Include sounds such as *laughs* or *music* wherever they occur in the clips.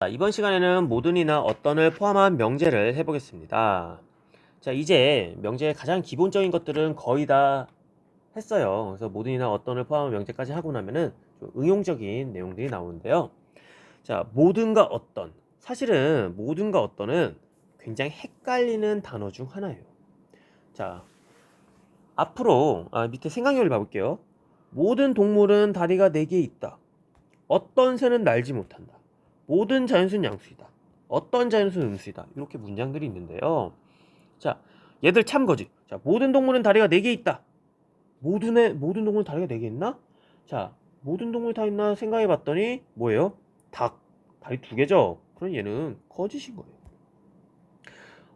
자, 이번 시간에는 모든이나 어떤을 포함한 명제를 해보겠습니다. 자, 이제 명제의 가장 기본적인 것들은 거의 다 했어요. 그래서 모든이나 어떤을 포함한 명제까지 하고 나면은 좀 응용적인 내용들이 나오는데요. 자, 모든과 어떤. 사실은 모든과 어떤은 굉장히 헷갈리는 단어 중 하나예요. 자, 앞으로 아, 밑에 생각력을 봐볼게요. 모든 동물은 다리가 4개 있다. 어떤 새는 날지 못한다. 모든 자연수는 양수이다. 어떤 자연수는 음수이다. 이렇게 문장들이 있는데요. 자, 얘들 참 거지. 자, 모든 동물은 다리가 4개 있다. 모든 애, 모든 동물은 다리가 4개 있나? 자, 모든 동물이 다 있나 생각해 봤더니 뭐예요? 닭. 다리 두 개죠? 그럼 얘는 거짓인 거예요.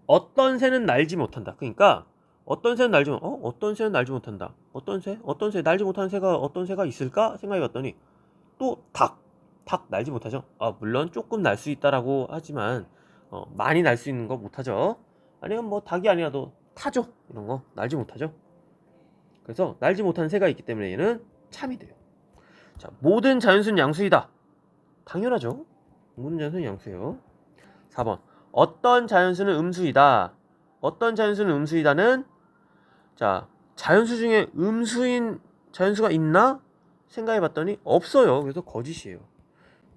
어떤 새는 날지 못한다. 그러니까 어떤 새는 날지 못, 어? 어떤 새는 날지 못한다. 어떤 새? 어떤 새? 날지 못하는 새가 어떤 새가 있을까? 생각해 봤더니 또 닭. 닭 날지 못하죠. 아, 물론 조금 날 수 있다라고 하지만 어, 많이 날 수 있는 거 못하죠. 아니면 뭐 닭이 아니라도 타죠. 이런 거 날지 못하죠. 그래서 날지 못하는 새가 있기 때문에 얘는 참이 돼요. 자, 모든 자연수는 양수이다. 당연하죠. 모든 자연수는 양수예요. 4번. 어떤 자연수는 음수이다. 어떤 자연수는 음수이다는 자, 자연수 중에 음수인 자연수가 있나? 생각해 봤더니 없어요. 그래서 거짓이에요.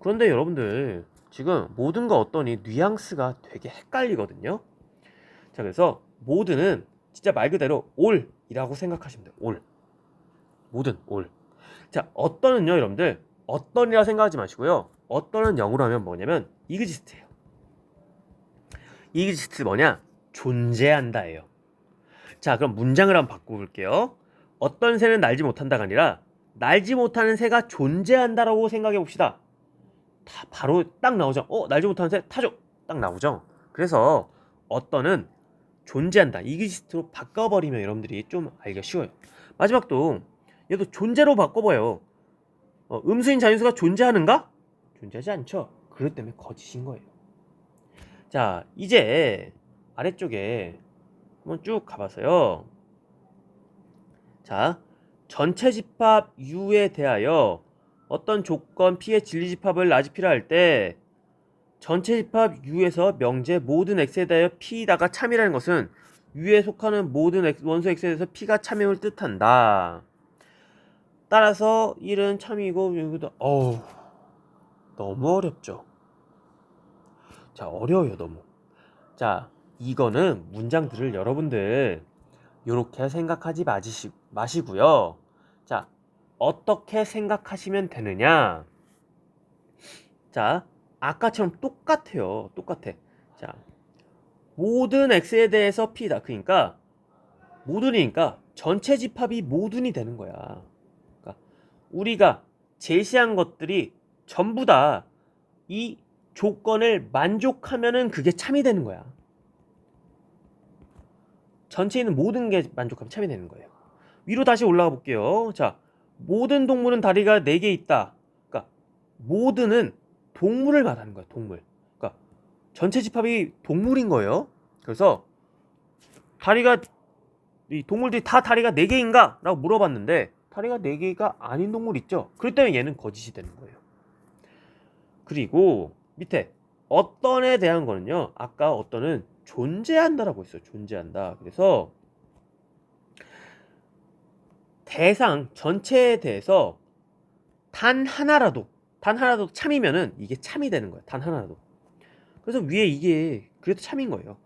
그런데 여러분들 지금 모든과 어떠니 뉘앙스가 되게 헷갈리거든요. 자, 그래서 모든은 진짜 말 그대로 올이라고 생각하시면 돼요. 올. 모든 올. 자, 어떤은요, 여러분들 어떤이라 생각하지 마시고요. 어떤은 영어로 하면 뭐냐면 이그지스트예요. 이그지스트 뭐냐? 존재한다예요. 자, 그럼 문장을 한번 바꿔볼게요. 어떤 새는 날지 못한다가 아니라 날지 못하는 새가 존재한다라고 생각해 봅시다. 다 바로 딱 나오죠. 어, 날지 못하는 새 타죠. 딱 나오죠. 그래서 어떤은 존재한다. 이그지스트로 바꿔버리면 여러분들이 좀 알기가 쉬워요. 마지막도 얘도 존재로 바꿔봐요. 어, 음수인 자연수가 존재하는가? 존재하지 않죠. 그렇기 때문에 거짓인 거예요. 자, 이제 아래쪽에 한번 쭉 가봐서요. 자, 전체 집합 U에 대하여 어떤 조건 P의 진리 집합을 라지피라 할때 전체 집합 U에서 명제 모든 X에 대하여 P다가 참이라는 것은 U에 속하는 모든 원소 X에 대해서 P가 참임을 뜻한다. 따라서 1은 참이고 여기도 어우 너무 어렵죠. 자 어려워요 너무. 자 이거는 문장들을 여러분들 이렇게 생각하지 마시고요. 자 어떻게 생각하시면 되느냐? 자 아까처럼 똑같아요. 똑같아. 자 모든 x에 대해서 p다. 그러니까 모든이니까 전체 집합이 모든이 되는 거야. 그러니까 우리가 제시한 것들이 전부 다 이 조건을 만족하면은 그게 참이 되는 거야. 전체에 있는 모든 게 만족하면 참이 되는 거예요. 위로 다시 올라가 볼게요. 자, 모든 동물은 다리가 4개 있다. 그러니까 모든은 동물을 말하는 거야, 동물. 그러니까 전체 집합이 동물인 거예요. 그래서 다리가 이 동물들이 다 다리가 4개인가? 라고 물어봤는데 다리가 4개가 아닌 동물 있죠? 때문에 얘는 거짓이 되는 거예요. 그리고 밑에 어떤에 대한 거는요. 아까 어떤은 존재한다라고 했어요. 존재한다. 그래서 대상 전체에 대해서 단 하나라도 단 하나라도 참이면은 이게 참이 되는 거예요. 단 하나라도. 그래서 위에 이게 그래도 참인 거예요.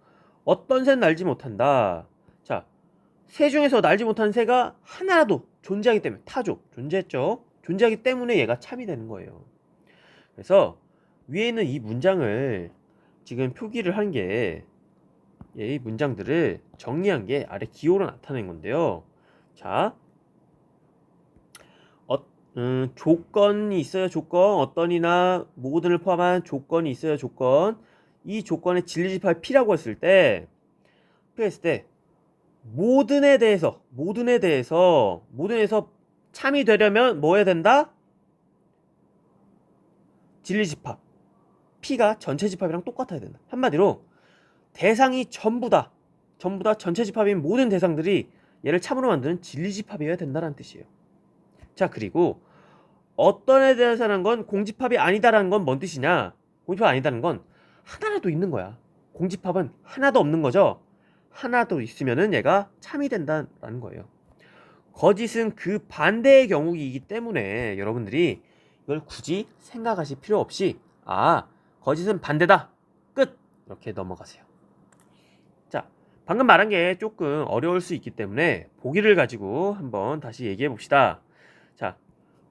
어떤 새는 날지 못한다. 자, 새 중에서 날지 못하는 새가 하나라도 존재하기 때문에 타죠. 존재했죠. 존재하기 때문에 얘가 참이 되는 거예요. 그래서 위에 있는 이 문장을 지금 표기를 한 게 이 문장들을 정리한 게 아래 기호로 나타낸 건데요. 자, 어, 음, 조건이 있어요. 조건 어떤이나 모든을 포함한 조건이 있어요. 조건 이 조건의 진리집합 P라고 했을 때 표했을 때 모든에 대해서 모든에 대해서 모든에서 참이 되려면 뭐 해야 된다? 진리 집합 P가 전체 집합이랑 똑같아야 된다. 한마디로 대상이 전부 다 전부 다 전체 집합인 모든 대상들이 얘를 참으로 만드는 진리 집합이어야 된다는 뜻이에요. 자 그리고 어떤 에 대해서는 건 공집합이 아니다라는 건 뭔 뜻이냐? 공집합 아니다는 건 하나라도 있는 거야. 공집합은 하나도 없는 거죠. 하나도 있으면은 얘가 참이 된다라는 거예요. 거짓은 그 반대의 경우이기 때문에 여러분들이 이걸 굳이 생각하실 필요 없이 아 거짓은 반대다 끝 이렇게 넘어가세요. 자 방금 말한 게 조금 어려울 수 있기 때문에 보기를 가지고 한번 다시 얘기해 봅시다.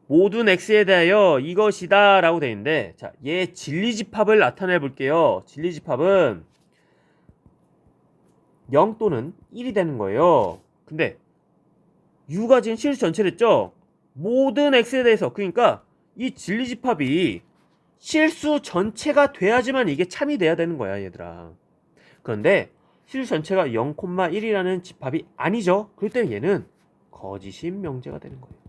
자 모든 x에 대하여 이것이다 라고 되어 있는데 자 얘 진리집합을 나타내 볼게요. 진리집합은 0 또는 1이 되는 거예요. 근데 u가 지금 실수 전체를 했죠? 모든 x에 대해서 그러니까 이 진리집합이 실수 전체가 돼야지만 이게 참이 돼야 되는 거야 얘들아 그런데 실수 전체가 0,1이라는 집합이 아니죠 그렇기 때문에 얘는 거짓인 명제가 되는 거예요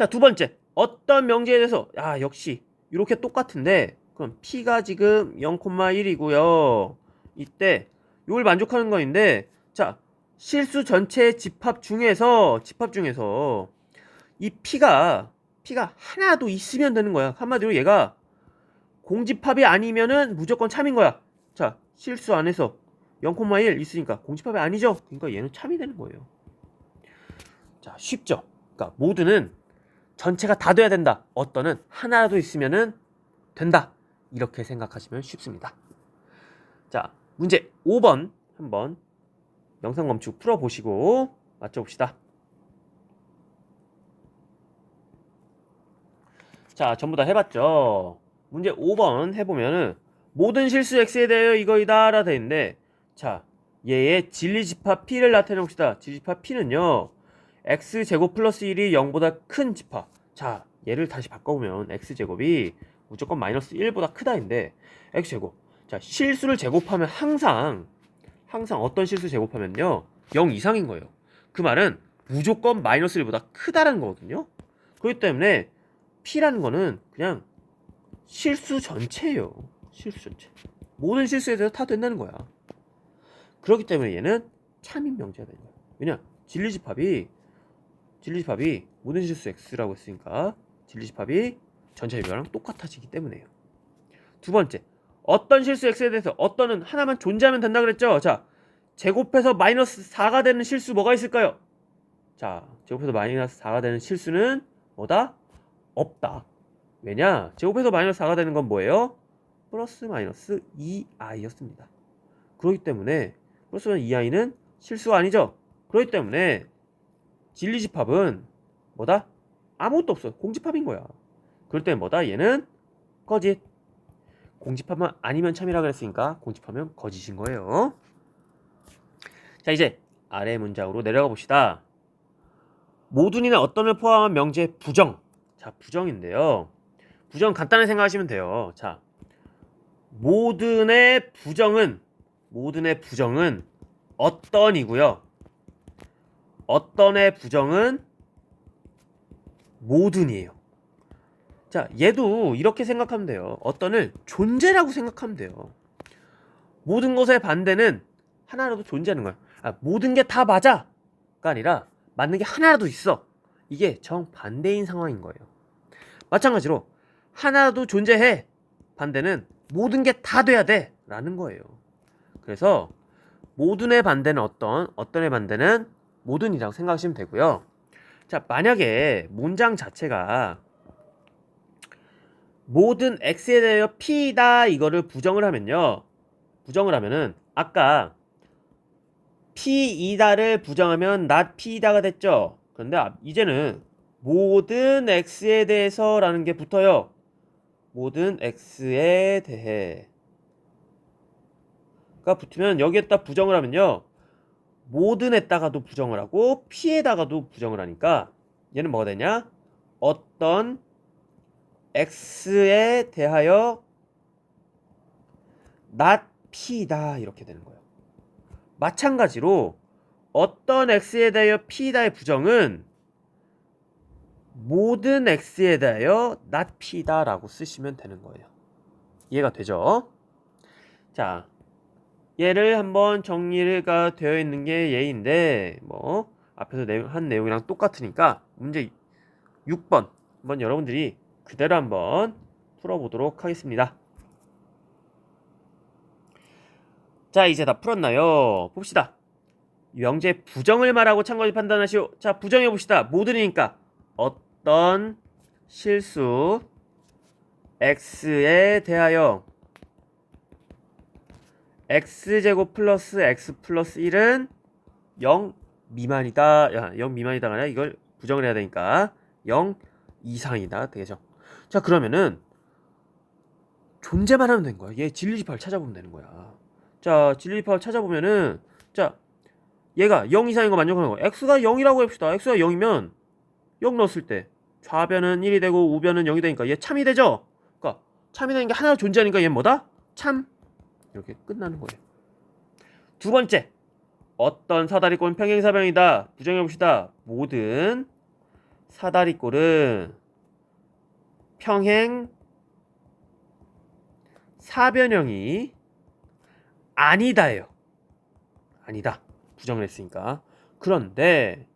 자 두 번째 어떤 명제에 대해서 아 역시 이렇게 똑같은데 그럼 p가 지금 0,1이고요 이때 이걸 만족하는 거인데 자 실수 전체의 집합 중에서 집합 중에서 이 p가 p가 하나도 있으면 되는 거야. 한마디로 얘가 공집합이 아니면은 무조건 참인 거야. 자 실수 안에서 0,1 있으니까 공집합이 아니죠. 그러니까 얘는 참이 되는 거예요. 자 쉽죠. 그러니까 모두는 전체가 다 돼야 된다. 어떤은 하나라도 있으면은 된다. 이렇게 생각하시면 쉽습니다. 자 문제 5번 한번 영상 검축 풀어 보시고 맞춰 봅시다. 자, 전부 다 해봤죠. 문제 5번 해보면은 모든 실수 x에 대하여 이거이다 라 되어있는데 자, 얘의 진리집합 p를 나타내 봅시다. 진리집합 p는요. X제곱 플러스 1이 0보다 큰 집합. 자, 얘를 다시 바꿔보면 x제곱이 무조건 마이너스 1보다 크다인데 x제곱. 자, 실수를 제곱하면 항상 항상 어떤 실수 제곱하면요 0 이상인 거예요. 그 말은 무조건 마이너스 1보다 크다라는 거거든요. 그렇기 때문에 P라는 거는 그냥 실수 전체예요. 실수 전체. 모든 실수에 대해서 다 된다는 거야. 그렇기 때문에 얘는 참인 명제가 되는 거야. 왜냐? 진리집합이 진리집합이 모든 실수 x라고 했으니까 진리집합이 전체 비교랑 똑같아지기 때문에요. 두 번째, 어떤 실수 x에 대해서 어떤은 하나만 존재하면 된다 그랬죠. 자, 제곱해서 마이너스 4가 되는 실수 뭐가 있을까요? 자, 제곱해서 마이너스 4가 되는 실수는 뭐다? 없다. 왜냐? 제곱해서 마이너스 4가 되는 건 뭐예요? 플러스 마이너스 2i였습니다. 그렇기 때문에 플러스 2i는 실수가 아니죠. 그렇기 때문에 진리집합은 뭐다? 아무것도 없어. 공집합인 거야. 그럴 때는 뭐다? 얘는 거짓. 공집합만 아니면 참이라 그랬으니까 공집하면 거짓인 거예요. 자 이제 아래 문장으로 내려가 봅시다. 모든이나 어떤을 포함한 명제 부정. 자 부정인데요. 부정 간단하게 생각하시면 돼요. 자 모든의 부정은 모든의 부정은 어떤이고요. 어떤의 부정은 모든이에요. 자, 얘도 이렇게 생각하면 돼요. 어떤을 존재라고 생각하면 돼요. 모든 것의 반대는 하나라도 존재하는 거야. 아, 모든 게 다 맞아가 아니라 맞는 게 하나라도 있어. 이게 정반대인 상황인 거예요. 마찬가지로 하나라도 존재해. 반대는 모든 게 다 돼야 돼. 라는 거예요. 그래서 모든의 반대는 어떤, 어떤의 반대는 모든 이라고 생각하시면 되고요. 자, 만약에 문장 자체가 모든 x에 대하여 p다 이거를 부정을 하면요. 부정을 하면은 아까 p이다를 부정하면 not p다가 됐죠. 그런데 아, 이제는 모든 x에 대해서라는 게 붙어요. 모든 x에 대해 가 붙으면 여기에다 부정을 하면요. 모든에다가도 부정을 하고 p에다가도 부정을 하니까 얘는 뭐가 되냐? 어떤 x에 대하여 not p다 이렇게 되는 거예요. 마찬가지로 어떤 x에 대하여 p다의 부정은 모든 x에 대하여 not p다라고 쓰시면 되는 거예요. 이해가 되죠? 자, 얘를 한번 정리가 되어 있는 게 예인데 뭐 앞에서 한 내용이랑 똑같으니까 문제 6번 한번 여러분들이 그대로 한번 풀어보도록 하겠습니다. 자, 이제 다 풀었나요? 봅시다. 명제 부정을 말하고 참고해 판단하시오. 자, 부정해 봅시다. 모든이니까 어떤 실수 x에 대하여 x제곱 플러스 x 플러스 1은 0 미만이다. 야, 0 미만이다가 아니라 이걸 부정을 해야 되니까 0 이상이다. 되겠죠. 자, 그러면은 존재만 하면 되는 거야. 얘 진리집합을 찾아보면 되는 거야. 자, 진리집합을 찾아보면은 자, 얘가 0 이상인 거 만족하는 거. x가 0이라고 해봅시다. x가 0이면 0 넣었을 때 좌변은 1이 되고 우변은 0이 되니까 얘 참이 되죠? 그러니까 참이 되는 게 하나 존재하니까 얘 뭐다? 참. 이렇게 끝나는 거예요. 두 번째. 어떤 사다리꼴은 평행사변이다. 부정해 봅시다. 모든 사다리꼴은 평행 사변형이 아니다예요. 아니다. 부정을 했으니까. 그런데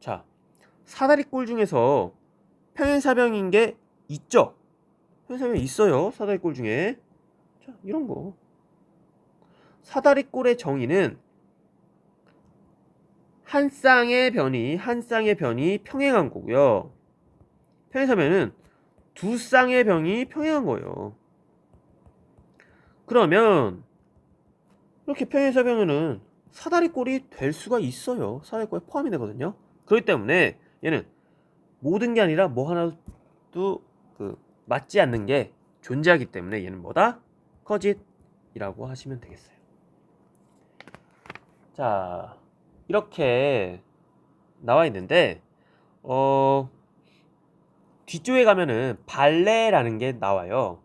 자, 사다리꼴 중에서 평행사변인 게 있죠. 평행사변 있어요. 사다리꼴 중에. 자, 이런 거. 사다리꼴의 정의는 한 쌍의 변이 한 쌍의 변이 평행한 거고요. 평행사변은 두 쌍의 변이 평행한 거예요. 그러면 이렇게 평행사변은 사다리꼴이 될 수가 있어요. 사다리꼴에 포함이 되거든요. 그렇기 때문에 얘는 모든 게 아니라 뭐 하나도 그 맞지 않는 게 존재하기 때문에 얘는 뭐다? 거짓이라고 하시면 되겠어요. 자, 이렇게 나와 있는데 어 뒤쪽에 가면은 발레라는 게 나와요.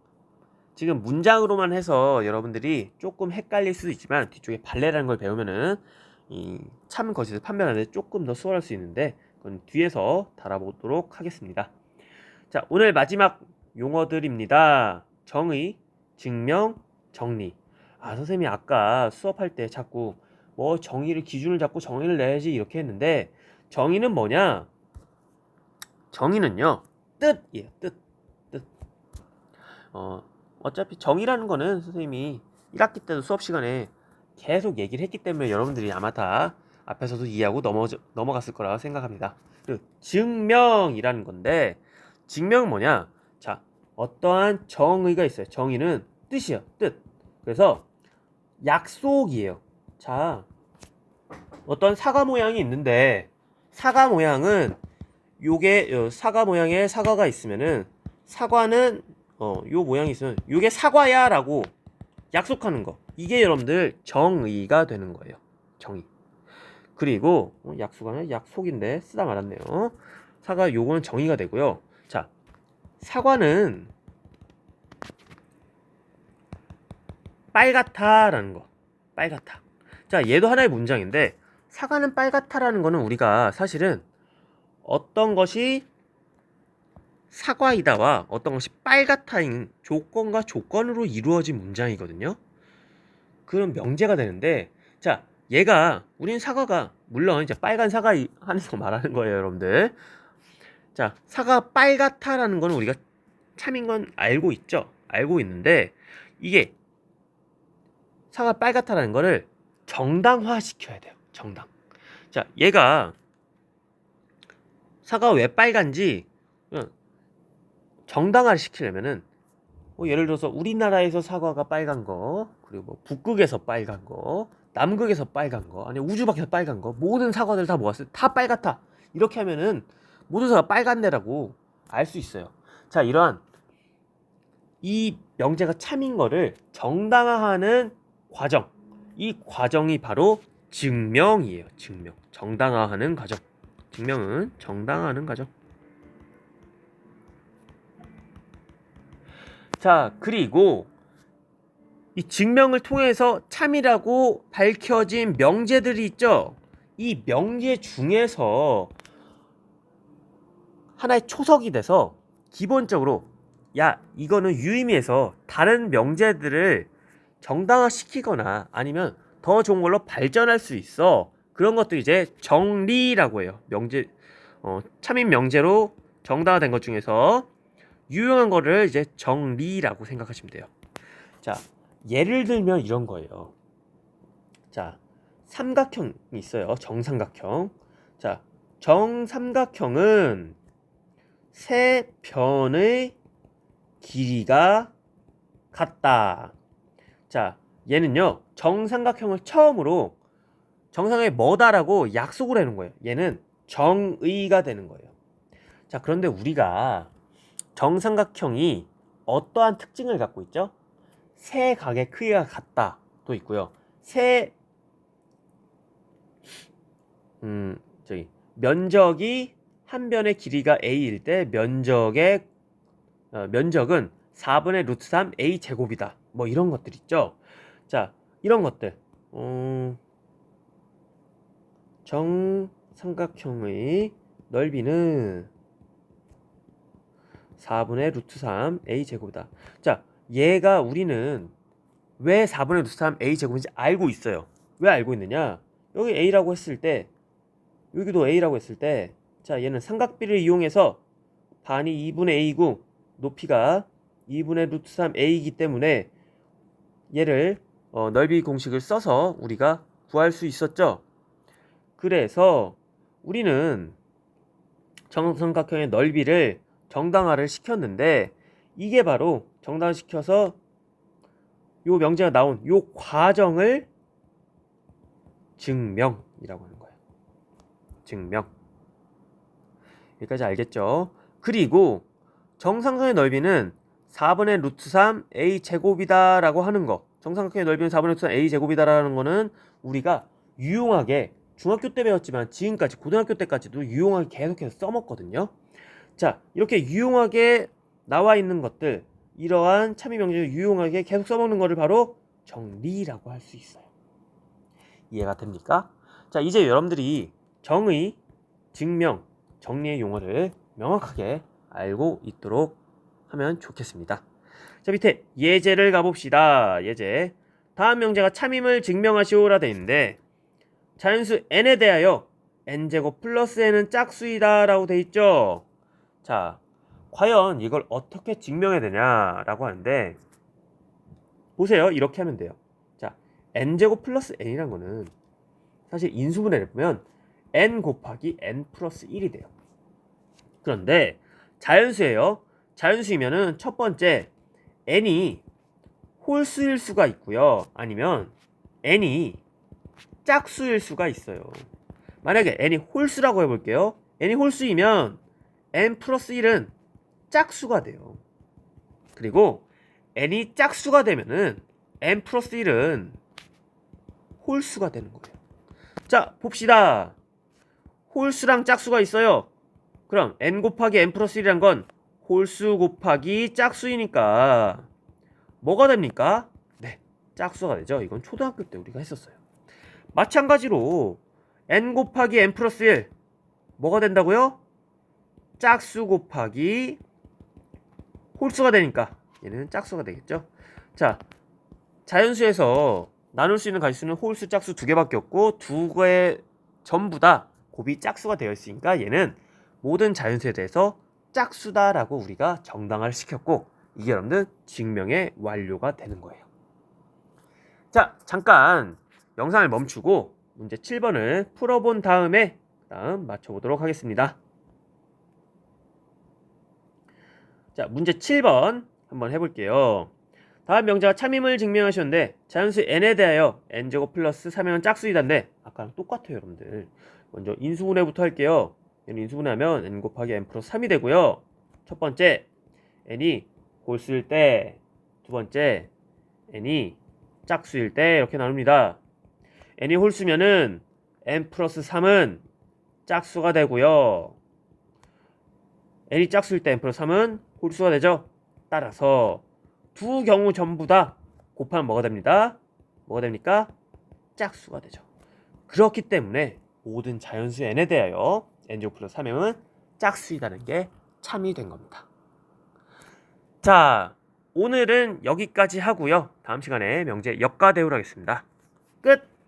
지금 문장으로만 해서 여러분들이 조금 헷갈릴 수도 있지만 뒤쪽에 발레라는 걸 배우면은 이참 거짓을 판별하는데 조금 더 수월할 수 있는데 그건 뒤에서 달아보도록 하겠습니다. 자, 오늘 마지막 용어들입니다. 정의, 증명, 정리. 아, 선생님이 아까 수업할 때 자꾸 뭐 정의를 기준을 잡고 정의를 내야지 이렇게 했는데 정의는 뭐냐? 정의는요. 뜻이에요. 뜻. 뜻. 어, 어차피 정의라는 거는 선생님이 1학기 때도 수업 시간에 계속 얘기를 했기 때문에 여러분들이 아마 다 앞에서도 이해하고 넘어 넘어갔을 거라 생각합니다. 그 증명이라는 건데 증명은 뭐냐? 자, 어떠한 정의가 있어요. 정의는 뜻이에요. 뜻. 그래서 약속이에요. 자, 어떤 사과 모양이 있는데 사과 모양은 요게 어, 사과 모양의 사과가 있으면은 사과는 어, 요 모양이 있으면 요게 사과야라고 약속하는 거. 이게 여러분들 정의가 되는 거예요. 정의. 그리고 어, 약속하면 약속인데 쓰다 말았네요. 사과 요거는 정의가 되고요. 자, 사과는 빨갛다라는 거. 빨갛다. 자, 얘도 하나의 문장인데 사과는 빨갛다라는 거는 우리가 사실은 어떤 것이 사과이다와 어떤 것이 빨갛다인 조건과 조건으로 이루어진 문장이거든요. 그런 명제가 되는데 자, 얘가 우리는 사과가 물론 이제 빨간 사과 하면서 *laughs* 말하는 거예요, 여러분들. 자, 사과 빨갛다라는 거는 우리가 참인 건 알고 있죠. 알고 있는데 이게 사과 빨갛다라는 거를 정당화 시켜야 돼요. 정당. 자, 얘가 사과 왜 빨간지 정당화를 시키려면은 뭐 예를 들어서 우리나라에서 사과가 빨간 거 그리고 뭐 북극에서 빨간 거 남극에서 빨간 거 아니 우주 밖에서 빨간 거 모든 사과들 다 모았을 때 다 빨갛다. 이렇게 하면은 모든 사과 빨간데라고 알 수 있어요. 자 이러한 이 명제가 참인 거를 정당화하는 과정. 이 과정이 바로 증명이에요. 증명. 정당화하는 과정. 증명은 정당화하는 과정. 자, 그리고 이 증명을 통해서 참이라고 밝혀진 명제들이 있죠. 이 명제 중에서 하나의 초석이 돼서 기본적으로 야, 이거는 유의미해서 다른 명제들을 정당화시키거나 아니면 더 좋은 걸로 발전할 수 있어. 그런 것도 이제 정리라고 해요. 명제 어, 참인 명제로 정당화된 것 중에서 유용한 거를 이제 정리라고 생각하시면 돼요. 자, 예를 들면 이런 거예요. 자, 삼각형이 있어요. 정삼각형. 자, 정삼각형은 세 변의 길이가 같다. 자, 얘는요. 정삼각형을 처음으로 정상에 뭐다라고 약속을 해놓은 거예요. 얘는 정의가 되는 거예요. 자, 그런데 우리가 정삼각형이 어떠한 특징을 갖고 있죠? 세 각의 크기가 같다도 있고요. 세 음, 저기 면적이 한 변의 길이가 a일 때 면적의 어, 면적은 4분의 루트 3 a 제곱이다. 뭐 이런 것들 있죠. 자, 이런 것들. 음, 정삼각형의 넓이는 4분의 루트 3 a 제곱이다. 자, 얘가 우리는 왜 4분의 루트 3 a 제곱인지 알고 있어요. 왜 알고 있느냐? 여기 a라고 했을 때 여기도 a라고 했을 때 자, 얘는 삼각비를 이용해서 반이 2분의 a고 높이가 2분의 루트 3 a이기 때문에 얘를 어, 넓이 공식을 써서 우리가 구할 수 있었죠. 그래서 우리는 정삼각형의 넓이를 정당화를 시켰는데 이게 바로 정당화시켜서 요 명제가 나온 요 과정을 증명이라고 하는 거예요. 증명. 여기까지 알겠죠? 그리고 정삼각형의 넓이는 4분의 루트 3 a 제곱이다라고 하는 거. 정삼각형의 넓이는 4분의 루트 3 a 제곱이다라는 거는 우리가 유용하게 중학교 때 배웠지만 지금까지 고등학교 때까지도 유용하게 계속해서 써먹거든요. 자, 이렇게 유용하게 나와 있는 것들, 이러한 참여 명제를 유용하게 계속 써먹는 것을 바로 정리라고 할 수 있어요. 이해가 됩니까? 자, 이제 여러분들이 정의, 증명, 정리의 용어를 명확하게 알고 있도록 하면 좋겠습니다. 자, 밑에 예제를 가봅시다. 예제. 다음 명제가 참임을 증명하시오라 되어 있는데 자연수 n에 대하여 n제곱 플러스 n은 짝수이다 라고 돼 있죠. 자, 과연 이걸 어떻게 증명해야 되냐라고 하는데 보세요. 이렇게 하면 돼요. 자, n제곱 플러스 n이란 거는 사실 인수분해를 보면 n 곱하기 n 플러스 1이 돼요. 그런데 자연수예요. 자연수이면은 첫 번째 n이 홀수일 수가 있고요. 아니면 n이 짝수일 수가 있어요. 만약에 n이 홀수라고 해볼게요. n이 홀수이면 n 플러스 1은 짝수가 돼요. 그리고 n이 짝수가 되면은 n 플러스 1은 홀수가 되는 거예요. 자, 봅시다. 홀수랑 짝수가 있어요. 그럼 n 곱하기 n 플러스 1이란 건 홀수 곱하기 짝수이니까 뭐가 됩니까? 네, 짝수가 되죠. 이건 초등학교 때 우리가 했었어요. 마찬가지로 n 곱하기 n 플러스 1 뭐가 된다고요? 짝수 곱하기 홀수가 되니까 얘는 짝수가 되겠죠. 자, 자연수에서 나눌 수 있는 가지수는 홀수, 짝수 두 개밖에 없고 두 개 전부 다 곱이 짝수가 되어 있으니까 얘는 모든 자연수에 대해서 짝수다라고 우리가 정당화를 시켰고 이게 여러분들 증명의 완료가 되는 거예요. 자, 잠깐 영상을 멈추고 문제 7번을 풀어본 다음에 다음 맞춰보도록 하겠습니다. 자, 문제 7번 한번 해볼게요. 다음 명제가 참임을 증명하셨는데 자연수 n에 대하여 n제곱 플러스 3은 짝수이다인데 아까랑 똑같아요 여러분들. 먼저 인수분해부터 할게요. 얘는 인수분해하면 n 곱하기 n 플러스 3이 되고요. 첫 번째 n이 홀수일 때, 두 번째 n이 짝수일 때 이렇게 나눕니다. n이 홀수면은 n 플러스 3은 짝수가 되고요. n이 짝수일 때 n 플러스 3은 홀수가 되죠. 따라서 두 경우 전부 다 곱하면 뭐가 됩니다? 뭐가 됩니까? 짝수가 되죠. 그렇기 때문에 모든 자연수 n에 대하여 n제곱 플러스 3명은 짝수이다는 게 참이 된 겁니다. 자, 오늘은 여기까지 하고요. 다음 시간에 명제 역가대우를 하겠습니다. 끝!